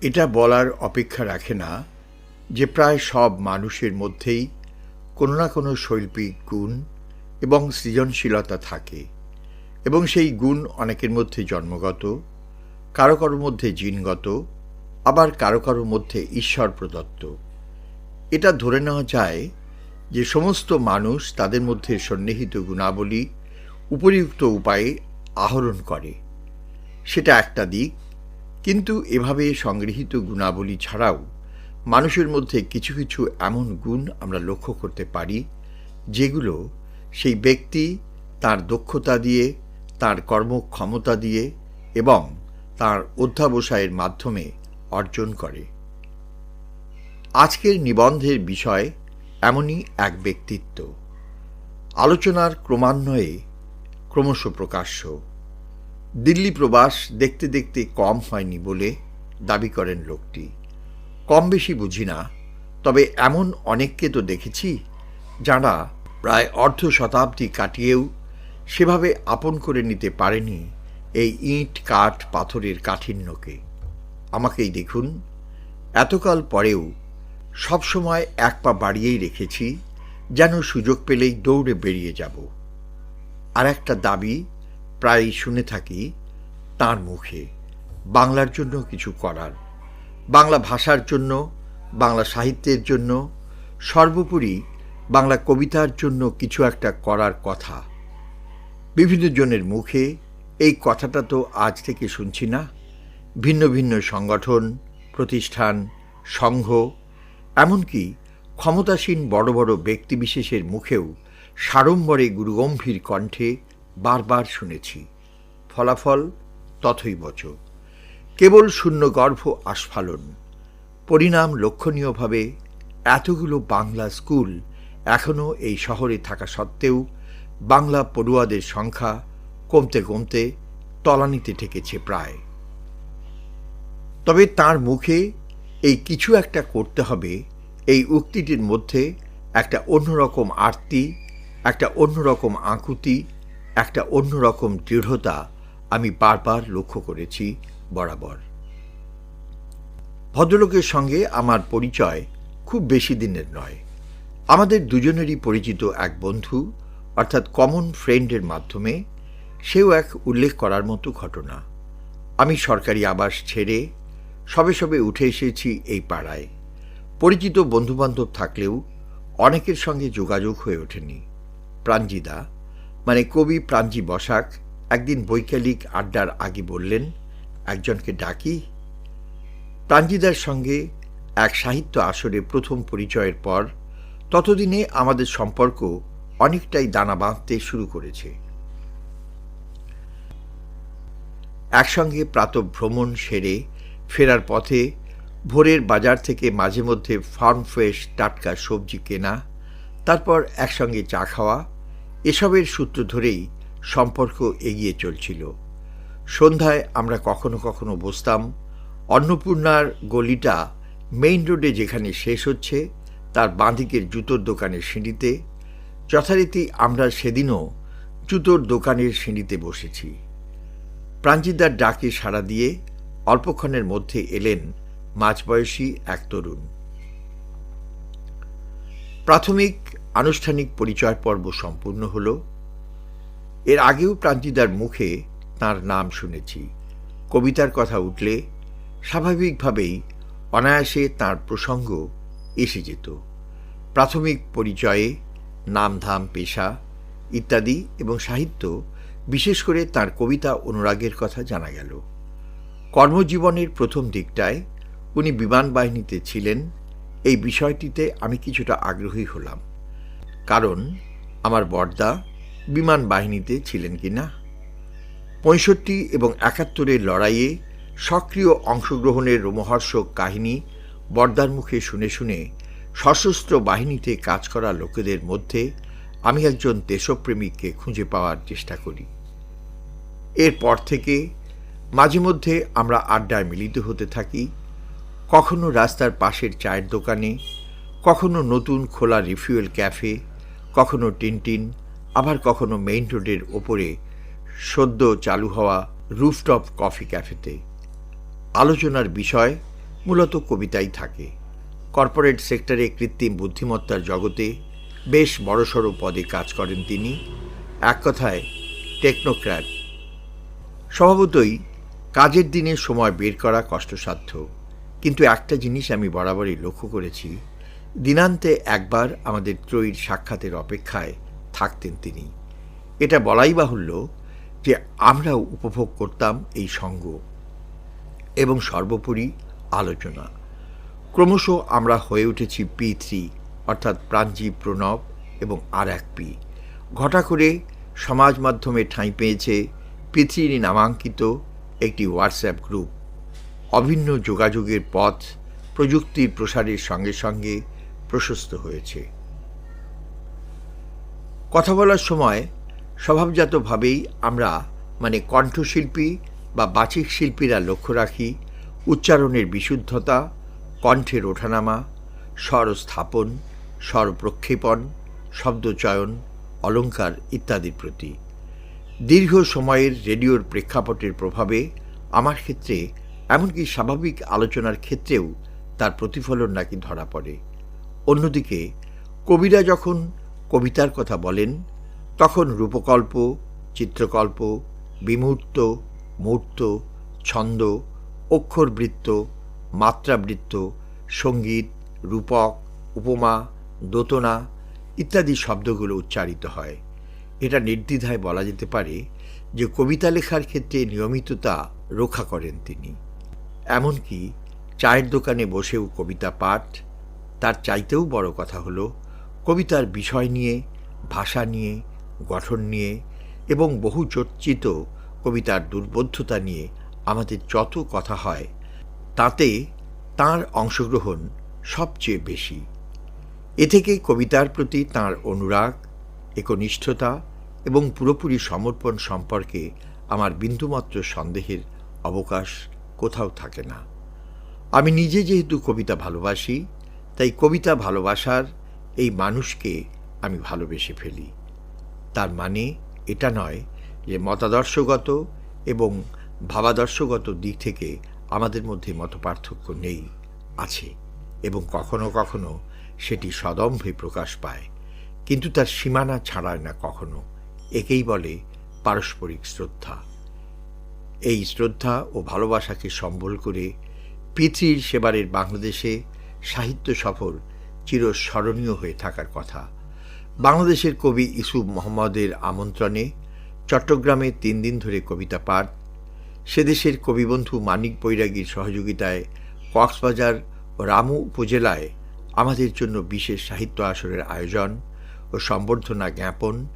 এটা বলার অপেক্ষা রাখে না যে প্রায় সব মানুষের মধ্যেই কোনো না কোনো শৈল্পিক গুণ এবং সৃজনশীলতা থাকে এবং সেই গুণ অনেকের মধ্যে জন্মগত, কারও কারও মধ্যে জিনগত, আবার কারও কারও মধ্যে ঈশ্বর প্রদত্ত। এটা ধরে নেওয়া যায় যে সমস্ত মানুষ তাদের মধ্যে সন্নিহিত গুণাবলী উপরিউক্ত উপায়ে আহরণ করে। সেটা একটা দিক কিন্তু এভাবে সংগৃহীত গুণাবলী ছাড়াও মানুষের মধ্যে কিছু কিছু এমন গুণ আমরা লক্ষ্য করতে পারি, যেগুলো সেই ব্যক্তি তার দক্ষতা দিয়ে, তার কর্মক্ষমতা দিয়ে এবং তার অধ্যাবসায়ের মাধ্যমে অর্জন করে। আজকের নিবন্ধের বিষয় এমনই এক ব্যক্তিত্ব। আলোচনার ক্রমান্বয়ে ক্রমশ প্রকাশ্য। দিল্লি প্রবাস দেখতে দেখতে কম হয়নি বলে দাবি করেন লোকটি। কম বেশি বুঝি না, তবে এমন অনেককে তো দেখেছি যারা প্রায় অর্ধ শতাব্দী কাটিয়েও সেভাবে আপন করে নিতে পারেনি এই ইট, কাঠ, পাথরের কাঠিন্যকে। আমাকেই দেখুন, এতকাল পরেও সবসময় এক পা বাড়িয়েই রেখেছি, যেন সুযোগ পেলেই দৌড়ে বেরিয়ে যাব। আর একটা দাবি প্রায়ই শুনে থাকি তার মুখে। বাংলার জন্য কিছু করার। বাংলা ভাষার জন্য, বাংলা সাহিত্যের জন্য, সর্বোপরি বাংলা কবিতার জন্য কিছু একটা করার কথা। বিভিন্ন জনের মুখে এই কথাটা তো আজ থেকে শুনছি না। ভিন্ন ভিন্ন সংগঠন, প্রতিষ্ঠান, সংঘ, এমনকি ক্ষমতাসীন বড় বড় ব্যক্তিবিশেষের মুখেও সাড়ম্বরে গুরুগম্ভীর কণ্ঠে বারবার শুনেছি। ফলাফল তথৈবচ কেবল শূন্য গর্ভ আস্ফালন। পরিণাম লক্ষণীয়ভাবে এতগুলো বাংলা স্কুল এখনও এই শহরে থাকা সত্ত্বেও বাংলা পড়ুয়াদের সংখ্যা কমতে কমতে তলানিতে ঠেকেছে প্রায়। তবে তার মুখে এই কিছু একটা করতে হবে, এই উক্তিটির মধ্যে একটা অন্যরকম আরতি, একটা অন্যরকম আকুতি একটা অন্যরকম দৃঢ়তা আমি বারবার লক্ষ্য করেছি বরাবর। ভদ্রলোকের সঙ্গে আমার পরিচয় খুব বেশি দিনের নয়। আমাদের দুজনেরই পরিচিত এক বন্ধু, অর্থাৎ কমন ফ্রেন্ডের মাধ্যমে সেও এক উল্লেখ করার মতো ঘটনা। আমি সরকারি আবাস ছেড়ে সবে সবে উঠে এসেছি এই পাড়ায়। পরিচিত বন্ধুবান্ধব থাকলেও অনেকের সঙ্গে যোগাযোগ হয়ে ওঠেনি। প্রাঞ্জিদা মানে কবি প্রাঞ্জি বসাক একদিন বৈকালিক আড্ডার আগে বললেন, একজনকে ডাকি? প্রাঞ্জিদার সঙ্গে এক সাহিত্য আসরে প্রথম পরিচয়ের পর ততদিনে আমাদের সম্পর্ক অনেকটাই দানা বাঁধতে শুরু করেছে। একসঙ্গে প্রাতভ্রমণ সেরে ফেরার পথে ভোরের বাজার থেকে মাঝে মধ্যে ফার্ম ফ্রেশ টাটকা সবজি কেনা, তারপর একসঙ্গে চা খাওয়া এসবের সূত্র ধরেই সম্পর্ক এগিয়ে চলছিল। সন্ধ্যায় আমরা কখনো কখনো বসতাম, অন্নপূর্ণার গলিটা মেইন রোডে যেখানে শেষ হচ্ছে, তার বাঁদিকের জুতোর দোকানের সিঁড়িতে। যথারীতি আমরা সেদিনও জুতোর দোকানের সিঁড়িতে বসেছি। প্রাঞ্জিদার ডাকে সাড়া দিয়ে অল্পক্ষণের মধ্যে এলেন মাঝবয়সী এক তরুণ। প্রাথমিক আনুষ্ঠানিক পরিচয় পর্ব সম্পূর্ণ হল। এর আগেও প্রান্তিদার মুখে তার নাম শুনেছি। কবিতার কথা উঠলে স্বাভাবিকভাবেই অনায়াসে তার প্রসঙ্গ এসে যেত। প্রাথমিক পরিচয়ে নামধাম পেশা ইত্যাদি এবং সাহিত্য, বিশেষ করে তার কবিতা অনুরাগের কথা জানা গেল। কর্মজীবনের প্রথম দিকটায় উনি বিমান বাহিনীতে ছিলেন এই বিষয়টিতে আমি কিছুটা আগ্রহী হলাম। কারণ আমার বর্দা বিমান বাহিনীতে ছিলেন কি না পঁয়ষট্টি এবং একাত্তরের লড়াইয়ে সক্রিয় অংশগ্রহণের রোমহর্ষক কাহিনী বর্দার মুখে শুনে শুনে সশস্ত্র বাহিনীতে কাজ করা লোকেদের মধ্যে আমি একজন দেশপ্রেমিককে খুঁজে পাওয়ার চেষ্টা করি। এরপর থেকে মাঝে মধ্যে আমরা আড্ডায় মিলিত হতে থাকি। কখনো রাস্তার পাশের চায়ের দোকানে, কখনো নতুন খোলা রিফিউয়েল ক্যাফে, কখনো টিনটিন, আবার কখনো মেইন রোডের ওপরে সদ্য চালু হওয়া রুফটপ কফি ক্যাফেতে। আলোচনার বিষয় মূলত কবিতাই থাকে। কর্পোরেট সেক্টরে কৃত্রিম বুদ্ধিমত্তার জগতে বেশ বড়সড় পদে কাজ করেন তিনি। এক কথায়, টেকনোক্র্যাট। স্বভাবতই কাজের দিনে সময় বের করা কষ্টসাধ্য। কিন্তু একটা জিনিস আমি বরাবরই লক্ষ্য করেছি, দিনান্তে একবার আমাদের ত্রয়ীর সাক্ষাতের অপেক্ষায় থাকতেন তিনি। এটা বলাই বাহুল্য যে আমরাও উপভোগ করতাম এই সঙ্গ এবং সর্বোপরি আলোচনা। ক্রমশ আমরা হয়ে উঠেছি পি থ্রি, অর্থাৎ প্রাঞ্জী প্রণব এবং আর এক পি। ঘটা করে সমাজ মাধ্যমে ঠাঁই পেয়েছে পৃথিবী নামাঙ্কিত একটি হোয়াটসঅ্যাপ গ্রুপ। অভিন্ন যোগাযোগের পথ প্রযুক্তির প্রসারের সঙ্গে সঙ্গে প্রশস্ত হয়েছে। কথা বলার সময় স্বভাবজাতভাবেই আমরা মানে কণ্ঠশিল্পী বা বাচিক শিল্পীরা লক্ষ্য রাখি উচ্চারণের বিশুদ্ধতা, কণ্ঠের ওঠানামা স্বর স্থাপন স্বর প্রক্ষেপণ শব্দচয়ন, অলঙ্কার ইত্যাদির প্রতি। দীর্ঘ সময়ের রেডিওর প্রেক্ষাপটের প্রভাবে আমার ক্ষেত্রে এমনকি স্বাভাবিক আলোচনার ক্ষেত্রেও তার প্রতিফলন নাকি ধরা পড়ে। অন্যদিকে, কবিরা যখন কবিতার কথা বলেন, তখন রূপকল্প, চিত্রকল্প, বিমূর্ত, মূর্ত, ছন্দ, অক্ষরবৃত্ত, মাত্রাবৃত্ত, সংগীত, রূপক, উপমা, দোতনা ইত্যাদি শব্দগুলো উচ্চারিত হয়। এটা নির্দ্বিধায় বলা যেতে পারে যে কবিতা লেখার ক্ষেত্রে নিয়মিততা রক্ষা করেন তিনি। এমনকি চায়ের দোকানে বসেও কবিতা পাঠ, তার চাইতেও বড় কথা হলো কবিতার বিষয় নিয়ে, ভাষা নিয়ে, গঠন নিয়ে এবং বহু চর্চিত কবিতার দুর্বোধ্যতা নিয়ে আমাদের যত কথা হয়, তাতে তার অংশগ্রহণ সবচেয়ে বেশি। এ থেকে কবিতার প্রতি তার অনুরাগ, একনিষ্ঠতা এবং পুরোপুরি সমর্পণ সম্পর্কে আমার বিন্দুমাত্র সন্দেহের অবকাশ কোথাও থাকে না। আমি নিজে যেহেতু কবিতা ভালোবাসি, তাই কবিতা ভালোবাসার এই মানুষকে আমি ভালোবেসে ফেলি। তার মানে এটা নয় যে মতাদর্শগত এবং ভাবাদর্শগত দিক থেকে আমাদের মধ্যে মতপার্থক্য নেই, আছে এবং কখনো কখনো সেটি সদম্ভে প্রকাশ পায়। কিন্তু তার সীমানা ছাড়ায় না কখনো, একেই বলে পারস্পরিক শ্রদ্ধা। এই শ্রদ্ধা ও ভালোবাসাকে সম্বল করে পৃথিবীর সেবারের বাংলাদেশে সাহিত্য সফর চিরস্মরণীয় হয়ে থাকার কথা। বাংলাদেশের কবি ইসুফ মোহাম্মদের আমন্ত্রণে চট্টগ্রামে তিন দিন ধরে কবিতা পাঠ সেদেশের কবিবন্ধু মানিক বৈরাগীর সহযোগিতায় কক্সবাজার ও রামু উপজেলায় আমাদের জন্য বিশেষ সাহিত্য আসরের আয়োজন ও সম্বর্ধনা জ্ঞাপন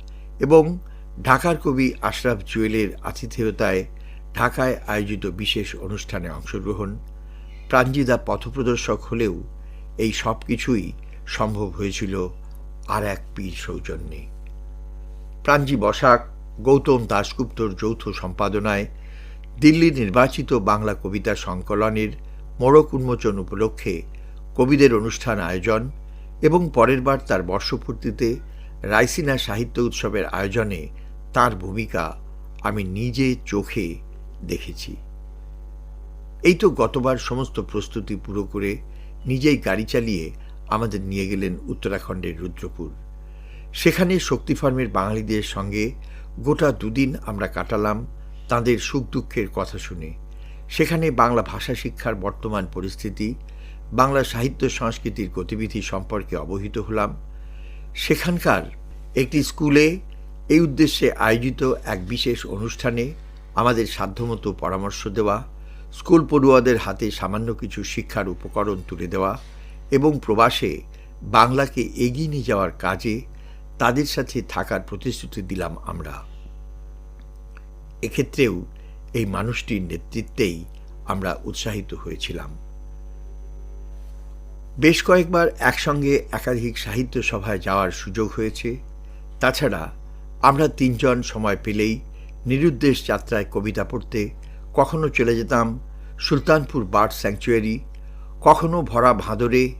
এবং ঢাকার কবি আশরাফ জুয়েলের আতিথেয়তায় ঢাকায় আয়োজিত বিশেষ অনুষ্ঠানে অংশগ্রহণ, প্রাঞ্জিদা পথপ্রদর্শক হলেও এই সব কিছুই সম্ভব হয়েছিল আর এক পীর সৌজন্যে। প্রাঞ্জি বসাক, গৌতম দাশগুপ্তর যৌথ সম্পাদনায় দিল্লি নির্বাচিত বাংলা কবিতা সংকলনের মোড়ক উন্মোচন উপলক্ষে কবিদের অনুষ্ঠান আয়োজন এবং পরের বার তার বর্ষপূর্তিতে রাইসিনা সাহিত্য উৎসবের আয়োজনে তার ভূমিকা আমি নিজে চোখে দেখেছি। এই তো গতবার সমস্ত প্রস্তুতি পুরো করে নিজেই গাড়ি চালিয়ে আমাদের নিয়ে গেলেন উত্তরাখণ্ডের রুদ্রপুর। সেখানে শক্তি ফার্মের বাঙালিদের সঙ্গে গোটা দুদিন আমরা কাটালাম তাদের সুখ দুঃখের কথা শুনে। সেখানে বাংলা ভাষা শিক্ষার বর্তমান পরিস্থিতি, বাংলা সাহিত্য সংস্কৃতির গতিবিধি সম্পর্কে অবহিত হলাম। সেখানকার একটি স্কুলে এই উদ্দেশ্যে আয়োজিত এক বিশেষ অনুষ্ঠানে আমাদের সাধ্যমতো পরামর্শ দেওয়া, স্কুল পড়ুয়াদের হাতে সামান্য কিছু শিক্ষার উপকরণ তুলে দেওয়া এবং প্রবাসে বাংলাকে এগিয়ে নিয়ে যাওয়ার কাজে তাদের সাথে থাকার প্রতিশ্রুতি দিলাম আমরা। এক্ষেত্রেও এই মানুষটির নেতৃত্বেই আমরা উৎসাহিত হয়েছিলাম। বেশ কয়েকবার একসঙ্গে একাধিক সাহিত্য সভায় যাওয়ার সুযোগ হয়েছে। তাছাড়া আমরা তিনজন সময় পেলেই নিরুদ্দেশ যাত্রায় কবিতা পড়তে, কখনো চলে যেতাম সুলতানপুর বার্ড স্যাংচুয়ারি, কখনো ভরা ভাদরে,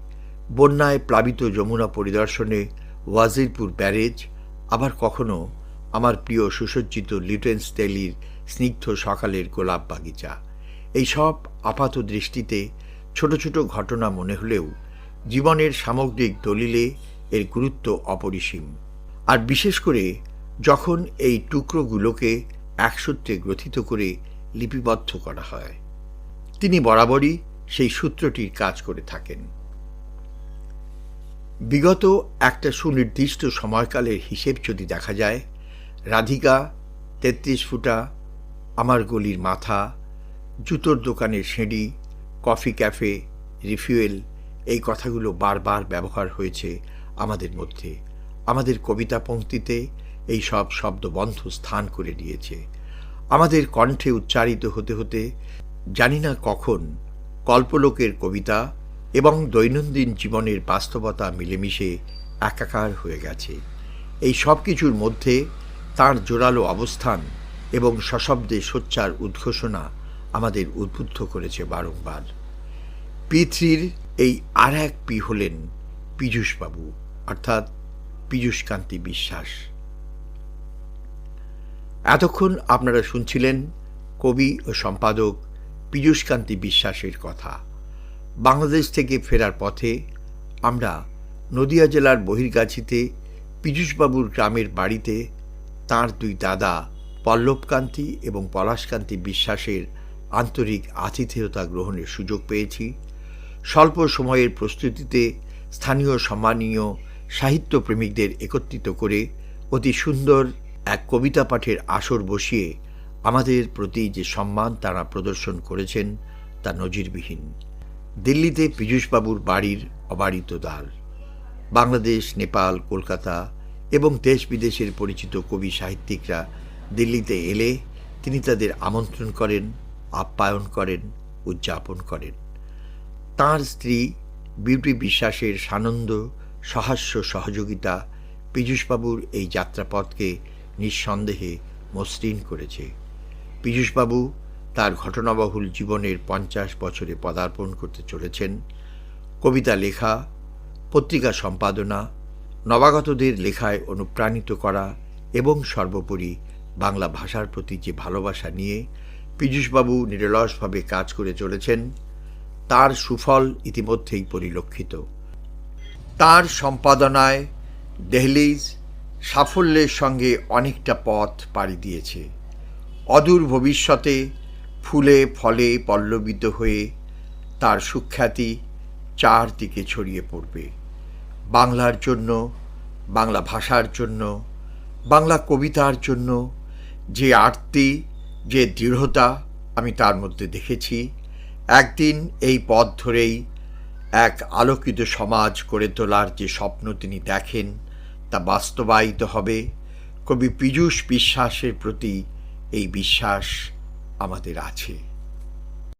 বন্যায় প্লাবিত যমুনা পরিদর্শনে ওয়াজিরপুর ব্যারেজ, আবার কখনো আমার প্রিয় সুসজ্জিত লিটেন্স তেলির স্নিগ্ধ সকালের গোলাপ বাগিচা। এই সব আপাত দৃষ্টিতে ছোট ছোট ঘটনা মনে হলেও জীবনের সামগ্রিক দলিলে এর গুরুত্ব অপরিসীম। আর বিশেষ করে যখন এই টুকরোগুলোকে একসূত্রে গ্রথিত করে লিপিবদ্ধ করা হয়, তিনি বরাবরই সেই সূত্রটির কাজ করে থাকেন। বিগত একটা সুনির্দিষ্ট সময়কালের হিসেব যদি দেখা যায়, রাধিকা, তেত্রিশ ফুটা, আমার গলির মাথা, জুতোর দোকানের সিঁড়ি, কফি ক্যাফে, রিফিউয়েল, এই কথাগুলো বারবার ব্যবহার হয়েছে আমাদের মধ্যে। আমাদের কবিতা পংক্তিতে এই সব শব্দবন্ধ স্থান করে দিয়েছে। আমাদের কণ্ঠে উচ্চারিত হতে হতে জানি না কখন কল্পলোকের কবিতা এবং দৈনন্দিন জীবনের বাস্তবতা মিলেমিশে একাকার হয়ে গেছে। এই সব কিছুর মধ্যে তার জোরালো অবস্থান এবং সশব্দে সোচ্চার উদ্ঘোষণা আমাদের উদ্বুদ্ধ করেছে বারংবার। পি এই আর এক পি হলেন পীযূষবাবু, অর্থাৎ পীযূষকান্তি বিশ্বাস। এতক্ষণ আপনারা শুনছিলেন কবি ও সম্পাদক পীযূষকান্তি বিশ্বাসের কথা। বাংলাদেশ থেকে ফেরার পথে আমরা নদিয়া জেলার বহির্গাছিতে পীযূষবাবুর গ্রামের বাড়িতে তার দুই দাদা পল্লবকান্তি এবং পলাশকান্তি বিশ্বাসের আন্তরিক আতিথেয়তা গ্রহণের সুযোগ পেয়েছি। স্বল্প সময়ের প্রস্তুতিতে স্থানীয় সম্মানীয় সাহিত্যপ্রেমিকদের একত্রিত করে অতি সুন্দর এক কবিতা পাঠের আসর বসিয়ে আমাদের প্রতি যে সম্মান তারা প্রদর্শন করেছেন তা নজিরবিহীন। দিল্লিতে পীযূষবাবুর বাড়ির অবারিত দ্বার, বাংলাদেশ, নেপাল, কলকাতা এবং দেশ বিদেশের পরিচিত কবি সাহিত্যিকরা দিল্লিতে এলে তিনি তাদের আমন্ত্রণ করেন, আপ্যায়ন করেন, উদযাপন করেন। তাঁর স্ত্রী বিউটি বিশ্বাসের সানন্দ সহাস্য সহযোগিতা পীযূষবাবুর এই যাত্রাপথকে নিঃসন্দেহে মসৃণ করেছে। পীযূষবাবু তার ঘটনাবহুল জীবনের পঞ্চাশ বছরে পদার্পণ করতে চলেছেন। কবিতা লেখা, পত্রিকা সম্পাদনা, নবাগতদের লেখায় অনুপ্রাণিত করা এবং সর্বোপরি বাংলা ভাষার প্রতি যে ভালোবাসা নিয়ে পীযূষবাবু নিরলসভাবে কাজ করে চলেছেন, তার সুফল ইতিমধ্যেই পরিলক্ষিত। তার সম্পাদনায় দেহলিজ সাফল্যের সঙ্গে অনেকটা পথ পাড়ি দিয়েছে। অদূর ভবিষ্যতে ফুলে ফলে পল্লবিত হয়ে তার সুখ্যাতি চারদিকে ছড়িয়ে পড়বে। বাংলার জন্য, বাংলা ভাষার জন্য, বাংলা কবিতার জন্য যে আরতি, যে দৃঢ়তা আমি তার মধ্যে দেখেছি, একদিন এই পথ ধরেই এক আলোকিত সমাজ গড়ে তোলার যে স্বপ্ন তিনি দেখেন তা বাস্তবায়িত হবে। কবি পীযূষ বিশ্বাসের প্রতি এই বিশ্বাস আমাদের আছে।